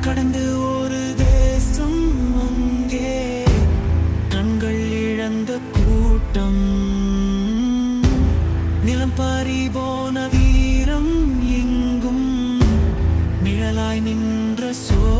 கடந்து ஒரு தேசம் அங்கே. கண்கள் இழந்த கூட்டம். நிலம் பாரி போன வீரம் எங்கும் நிழலாய் நின்ற சோ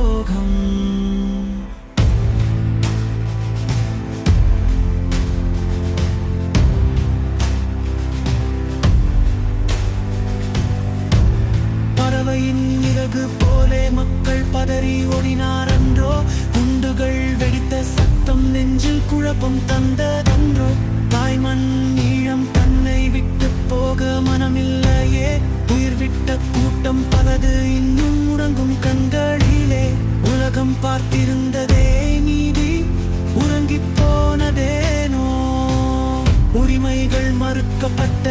சிறகு போலே மக்கள் பதறி ஓடினாரன்றோ? குண்டுகள் வெடித்த சத்தம் நெஞ்சில் குழப்பம் தந்ததன்றோ? தாய்மண் ஈழம் தன்னை விட்டு போக மனமில்லையே. உயிர் விட்ட கூட்டம் பலது இன்னும் உறங்கும் கண்களிலே. உலகம் பார்த்திருந்ததே நீதி உறங்கிப் போனதேனோ? உரிமைகள் மறுக்கப்பட்ட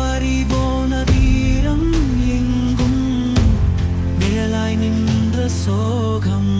பறிபோன வீரம் எங்கும் நிழலாய் நின்ற சோகம்.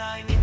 I need